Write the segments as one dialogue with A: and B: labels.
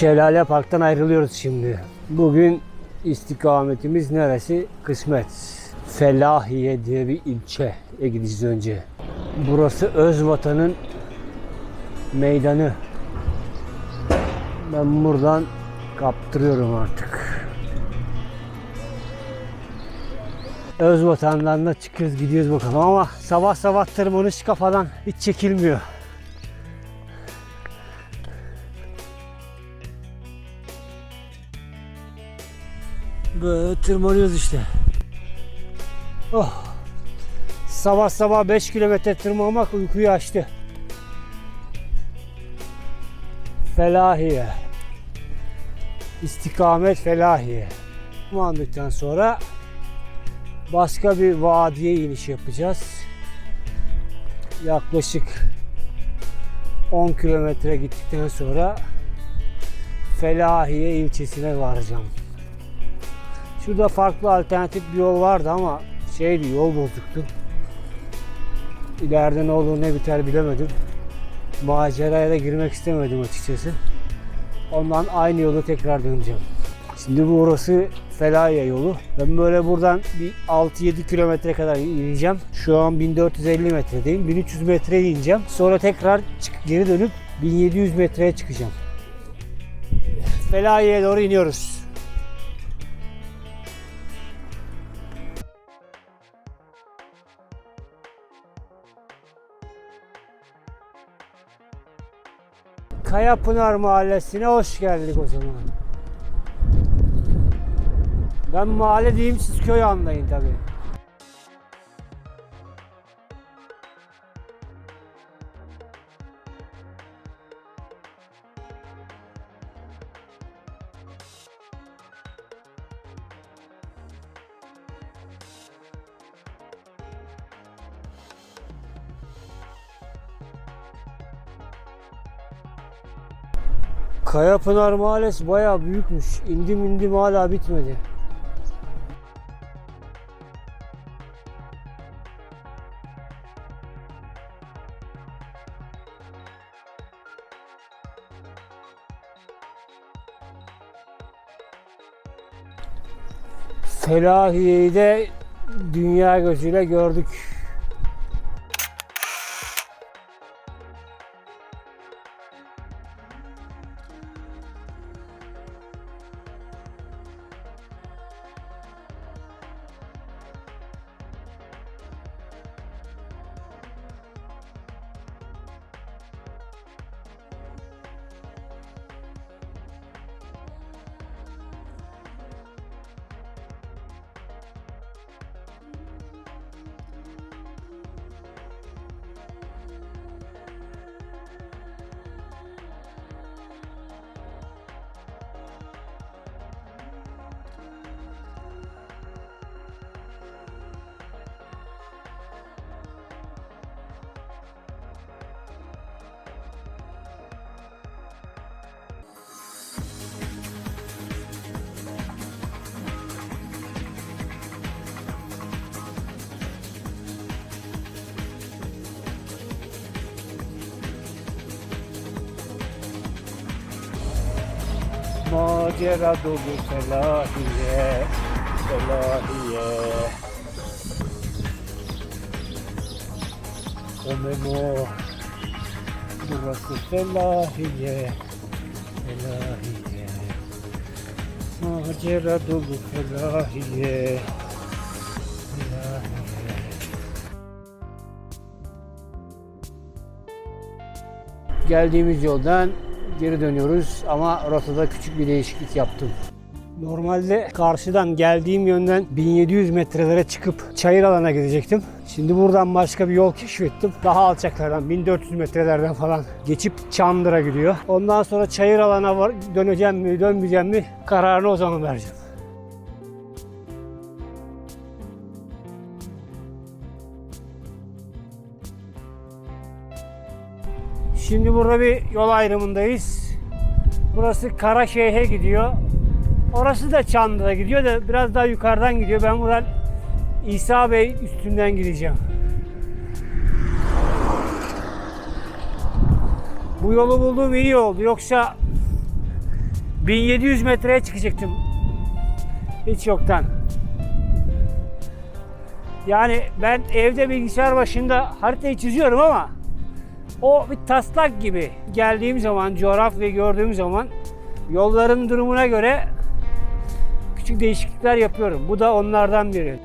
A: Şelale Park'tan ayrılıyoruz şimdi. Bugün istikametimiz neresi? Kısmet. Felahiye diye bir ilçeye gideceğiz önce. Burası Özvatan'ın meydanı. Ben buradan kaptırıyorum artık. Özvatan'dan da çıkıyoruz gidiyoruz bakalım ama sabah sabah tırmanış kafadan hiç çekilmiyor. Böyle tırmanıyoruz işte. Oh. Sabah sabah 5 kilometre tırmanmak uykuyu açtı. Felahiye. İstikamet Felahiye. Tırmandıktan sonra başka bir vadiye iniş yapacağız. Yaklaşık 10 kilometre gittikten sonra Felahiye ilçesine varacağım. Şurada farklı alternatif bir yol vardı ama şeydi yol bozuktu. İleride ne olur ne biter bilemedim. Maceraya da girmek istemedim açıkçası. Ondan aynı yolu tekrar döneceğim. Şimdi bu orası Felahiye yolu. Ben böyle buradan bir 6-7 kilometre kadar ineceğim. Şu an 1450 metredeyim. 1300 metreye ineceğim. Sonra tekrar çık, geri dönüp 1700 metreye çıkacağım. Felahiye'ye doğru iniyoruz. Kayapınar Mahallesi'ne hoş geldik o zaman. Ben mahalle diyeyim siz köy anlayın tabii. Kayapınar Mahallesi bayağı büyükmüş. İndim indim hala bitmedi. Felahiye'yi de dünya gözüyle gördük. Macera dolu felahiye, felahiye. O Memo, burası felahiye, felahiye. Macera dolu felahiye, felahiye. Geldiğimiz yoldan geri dönüyoruz ama rotada küçük bir değişiklik yaptım. Normalde karşıdan geldiğim yönden 1700 metrelere çıkıp çayır alana gidecektim. Şimdi buradan başka bir yol keşfettim. Daha alçaklardan 1400 metrelerden falan geçip Çandır'a gidiyor. Ondan sonra çayır alana var, döneceğim mi dönmeyeceğim mi kararını o zaman vereceğim. Şimdi burada bir yol ayrımındayız. Burası Karaşehir'e gidiyor. Orası da Çandır'a gidiyor da biraz daha yukarıdan gidiyor. Ben buradan İsa Bey üstünden gideceğim. Bu yolu bulduğum iyi oldu. Yoksa 1700 metreye çıkacaktım. Hiç yoktan. Yani ben evde bilgisayar başında haritayı çiziyorum ama o bir taslak gibi. Geldiğim zaman, coğrafyayı gördüğüm zaman yolların durumuna göre küçük değişiklikler yapıyorum. Bu da onlardan biri.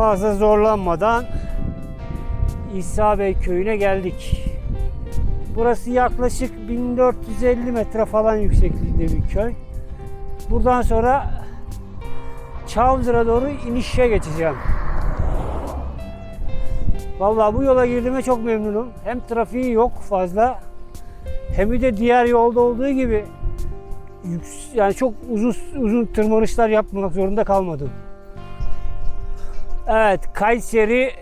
A: Fazla zorlanmadan İsa Bey köyüne geldik. Burası yaklaşık 1450 metre falan yüksekliğinde bir köy. Buradan sonra Çavdır'a doğru inişe geçeceğim. Vallahi bu yola girdiğime çok memnunum. Hem trafiği yok fazla hem de diğer yolda olduğu gibi yani çok uzun uzun tırmanışlar yapmak zorunda kalmadım. Evet, Kayseri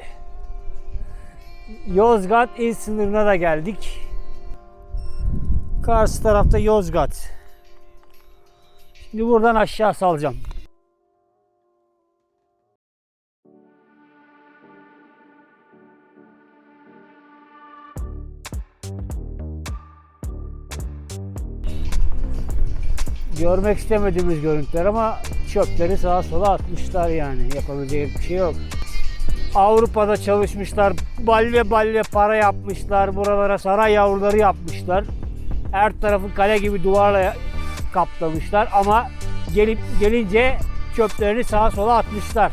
A: Yozgat il sınırına da geldik. Karşı tarafta Yozgat. Şimdi buradan aşağı salacağım. Görmek istemediğimiz görüntüler ama çöpleri sağa sola atmışlar yani. Yapabileceği bir şey yok. Avrupa'da çalışmışlar. Balve balve para yapmışlar. Buralara saray yavruları yapmışlar. Her tarafı kale gibi duvarla kaplamışlar ama gelip gelince çöplerini sağa sola atmışlar.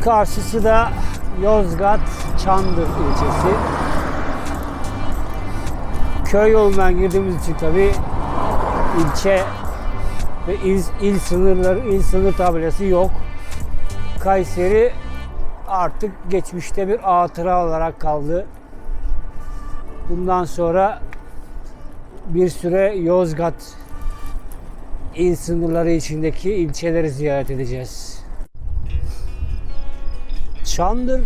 A: Karşısı da Yozgat Çandır ilçesi. Köy yolundan girdiğimiz için tabi ilçe ve il, il sınırları, il sınır tabelası yok. Kayseri artık geçmişte bir hatıra olarak kaldı. Bundan sonra bir süre Yozgat il sınırları içindeki ilçeleri ziyaret edeceğiz. Çandır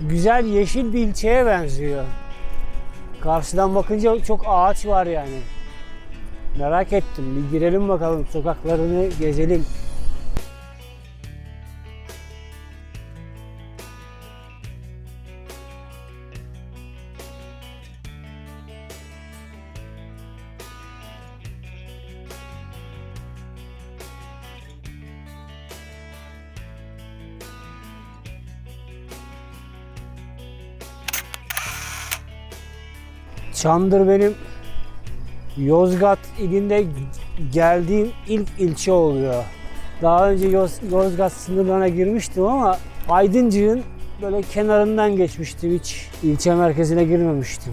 A: güzel yeşil bir ilçeye benziyor. Karşıdan bakınca çok ağaç var yani. Merak ettim. Bir girelim bakalım sokaklarını gezelim. Çandır benim Yozgat ilinde geldiğim ilk ilçe oluyor. Daha önce Yoz- Yozgat sınırlarına girmiştim ama Aydıncık'ın böyle kenarından geçmiştim hiç ilçe merkezine girmemiştim.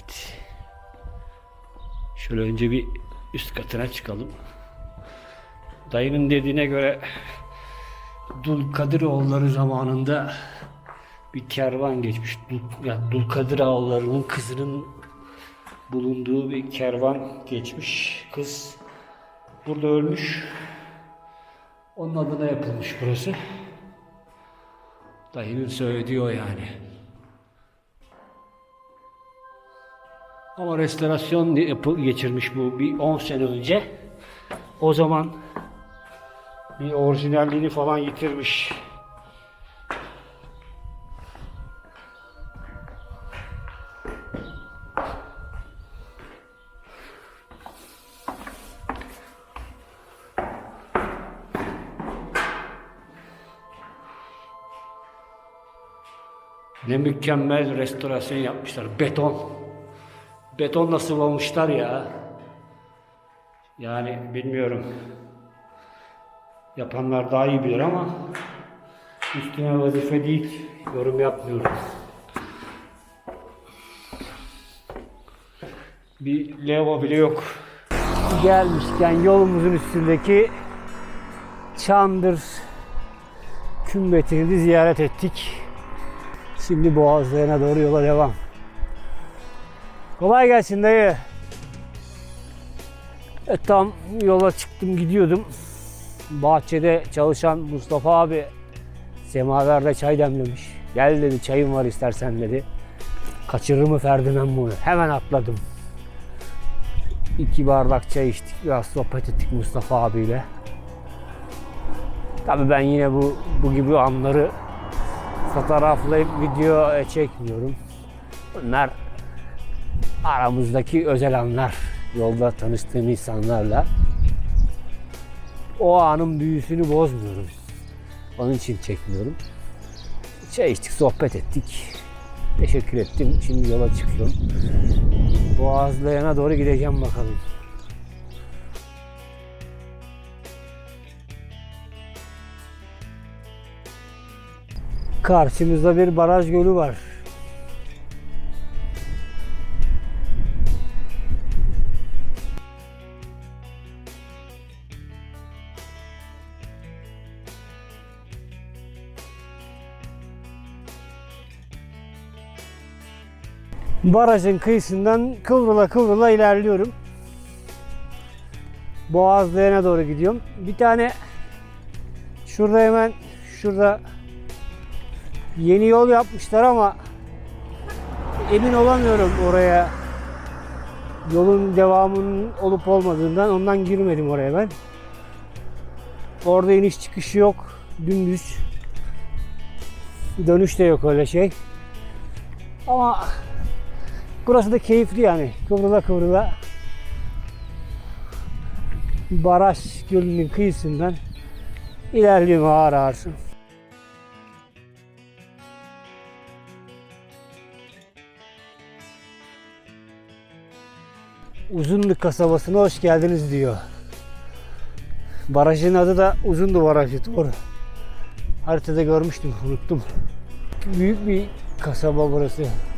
A: Kıymet. Şöyle önce bir üst katına çıkalım. Dayının dediğine göre Dulkadiroğulları zamanında bir kervan geçmiş. Dul, yani Dulkadiroğulları'nın kızının bulunduğu bir kervan geçmiş. Kız burada ölmüş. Onun adına yapılmış burası. Dayının söylediği o yani. Ama restorasyon yapı geçirmiş bu bir 10 sene önce. O zaman bir orijinalliğini falan yitirmiş. Ne mükemmel restorasyon yapmışlar. Beton. Betonla sıvamışlar ya. Yani bilmiyorum. Yapanlar daha iyi bilir ama üstüne vazife değil. Yorum yapmıyorum. Bir lavabo bile yok. Gelmişken yolumuzun üstündeki Çandır kümbetini ziyaret ettik. Şimdi Boğazlarına doğru yola devam. Kolay gelsin dayı. E, tam yola çıktım gidiyordum. Bahçede çalışan Mustafa abi semaverde çay demlemiş. Gel dedi çayım var istersen dedi. Kaçırır mı Ferdi ben bunu? Hemen atladım. İki bardak çay içtik. Biraz sohbet ettik Mustafa abiyle. Tabii ben yine bu bu gibi anları fotoğraflayıp video çekmiyorum. Bunlar aramızdaki özel anlar. Yolda tanıştığım insanlarla. O anın büyüsünü bozmuyorum. Onun için çekmiyorum. Çay içtik, sohbet ettik. Teşekkür ettim. Şimdi yola çıkıyorum. Boğazlayan'a doğru gideceğim bakalım. Karşımızda bir baraj gölü var. Barajın kıyısından kıvrıla kıvrıla ilerliyorum. Boğazlayan'a doğru gidiyorum. Bir tane şurada hemen şurada yeni yol yapmışlar ama emin olamıyorum oraya yolun devamının olup olmadığından ondan girmedim oraya ben. Orada iniş çıkışı yok. Dümdüz. Dönüş de yok öyle şey. Ama burası da keyifli yani. Kıvrıla kıvrıla baraj gölünün kıyısından ilerliyorum ağır ağır. Uzunluk kasabasına hoş geldiniz diyor. Barajın adı da Uzundu Barajı doğru. Haritada görmüştüm unuttum. Büyük bir kasaba burası.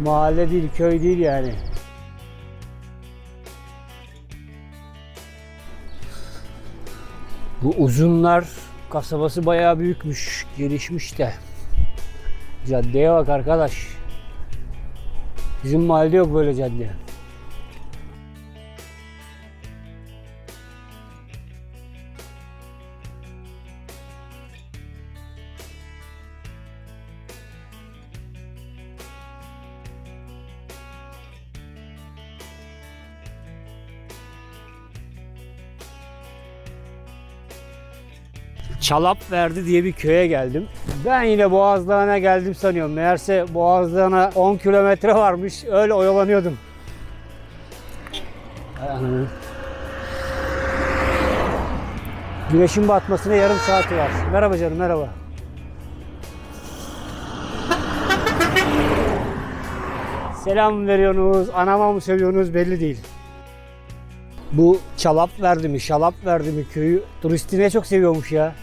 A: Mahalle değil köy değil yani. Bu uzunlar kasabası bayağı büyükmüş, gelişmiş de. Caddeye bak arkadaş. Bizim mahallede yok böyle cadde. Çalap verdi diye bir köye geldim. Ben yine Boğazlağı'na geldim sanıyorum. Meğerse Boğazlağı'na 10 kilometre varmış. Öyle oyalanıyordum. Güneşin batmasına yarım saati var. Merhaba canım merhaba. Selam veriyorsunuz, anama mı seviyorsunuz belli değil. Bu çalap verdi mi, şalap verdi mi köyü turistine çok seviyormuş ya.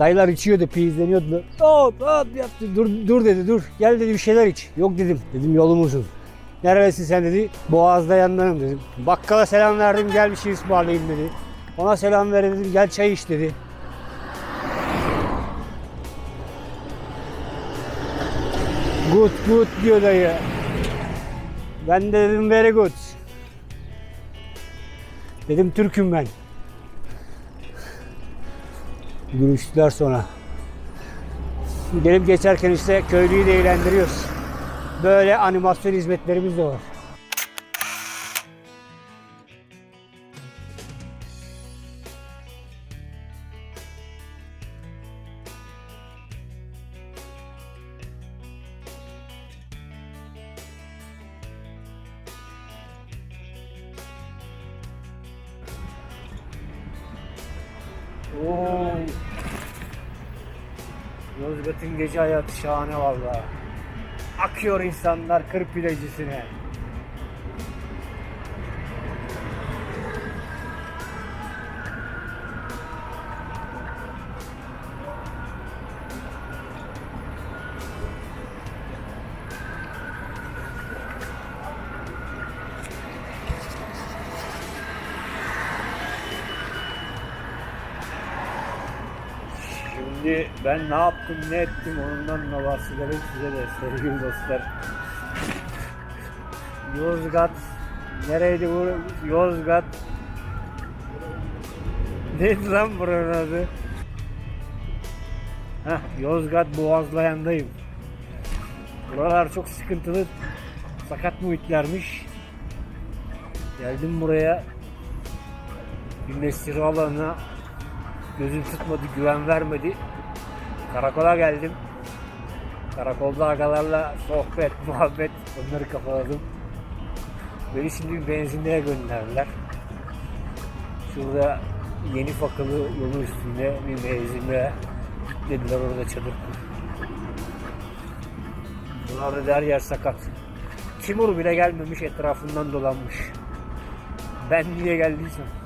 A: Dayılar içiyordu, peyizleniyordu. Hop hop yaptı. Dur, dur dedi, dur. Gel dedi bir şeyler iç. Yok dedim. Dedim yolum uzun. Neredesin sen dedi. Boğaz'da yanlarım dedim. Bakkala selam verdim, gel bir şey ısmarlayayım dedi. Ona selam ver dedim, gel çay iç dedi. Good good diyor dayı. Ben de dedim very good. Dedim Türk'üm ben. Görüştüler sonra. Gelip geçerken işte köylüyü de eğlendiriyoruz. Böyle animasyon hizmetlerimiz de var. Oo. Yozgat'ın gece hayatı şahane valla. Akıyor insanlar kır pidecisine. Şimdi ben ne yaptım ne ettim ondan da bahsedelim size de sevgili dostlar. Yozgat nereydi bu Yozgat Neydi lan buranın adı? Heh, Yozgat Boğazlayan'dayım. Buralar çok sıkıntılı sakat muhitlermiş. Geldim buraya bir alanına gözüm tutmadı, güven vermedi. Karakola geldim. Karakolda agalarla sohbet, muhabbet onları kafaladım. Beni şimdi benzinliğe gönderdiler. Şurada yeni fakılı yolun üstünde bir benzinliğe dediler orada çadır. Buralarda da her yer sakat. Timur bile gelmemiş etrafından dolanmış. Ben niye geldiysem.